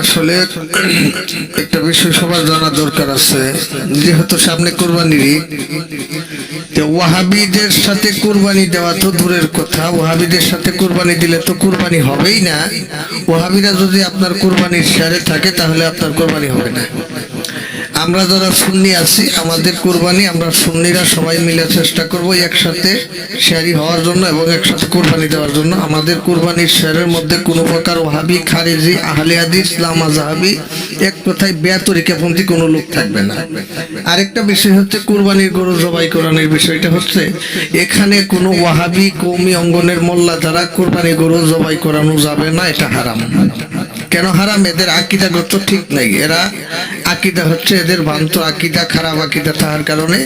আসলে একটা বিষয় সবার জানা দরকার আছে, যেহেতু সামনে কোরবানির ওয়াহাবিদের সাথে কোরবানি দেওয়া তো দূরের কথা, ওয়াহাবিদের সাথে কোরবানি দিলে তো কোরবানি হবেই না। ওয়াহাবিরা যদি আপনার কোরবানির শেয়ারে থাকে, তাহলে আপনার কোরবানি হবে না। আমরা যারা সুন্নি আছি, আমাদের কোরবানি আমরা সুন্নিরা সবাই মিলে চেষ্টা করব একসাথে শেয়ারি হওয়ার জন্য এবং একসাথে কোরবানি দেওয়ার জন্য। আমাদের কোরবানির শেয়ারের মধ্যে কোনো প্রকার ওহাবি খারেজি, আহলে হাদিস, লামা জাহাবি এক কথায় বেয়াতরিকাপন্থী কোনো লোক থাকবে না। আরেকটা বিষয় হচ্ছে কোরবানির গরু জবাই করানোর বিষয়টা হচ্ছে, এখানে কোনো ওয়াহাবি কৌমি অঙ্গনের মোল্লা দ্বারা কোরবানি গরু জবাই করানো যাবে না, এটা হারাম। কেন হারাম? এদের আকিদাগত ঠিক নাই। এরা আকিদা হচ্ছে এদের ভ্রান্ত আকিদা, খারাপ আকিদা থাকার কারণে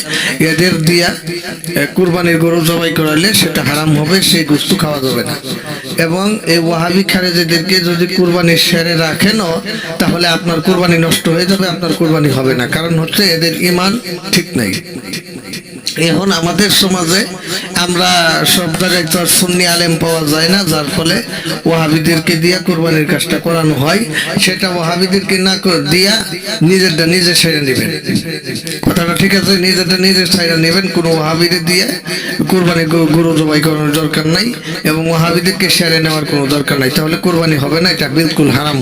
এদের দিয়া কুরবানির গরু জবাই করালে সেটা হারাম হবে, সেই গুস্তু খাওয়া যাবে না। এবং এই ওয়াহাবি খারেজিদেরকে যদি কুরবানির সেরে রাখেনও, তাহলে আপনার কুরবানি নষ্ট হয়ে যাবে, আপনার কুরবানি হবে না। কারণ হচ্ছে এদের ইমান ঠিক নাই। এখন আমাদের সমাজে আমরা সব জায়গায় তো আর সুন্নি আলেম পাওয়া যায় না, যার ফলে ওয়াহাবিদেরকে দিয়া কোরবানির কাজটা করানো হয়। সেটা ওয়াহাবিদেরকে না দিয়া নিজেরটা নিজে সেরে নেবেন। কথাটা ঠিক আছে? নিজেরটা নিজে সেরে নেবেন, কোনো ওয়াহাবিদের দিয়ে কোরবানি গরু- জবাই করানোর দরকার নাই এবং ওয়াহাবিদেরকে সেরে নেওয়ার কোনো দরকার নাই। তাহলে কোরবানি হবে না, এটা বিলকুল হারাম।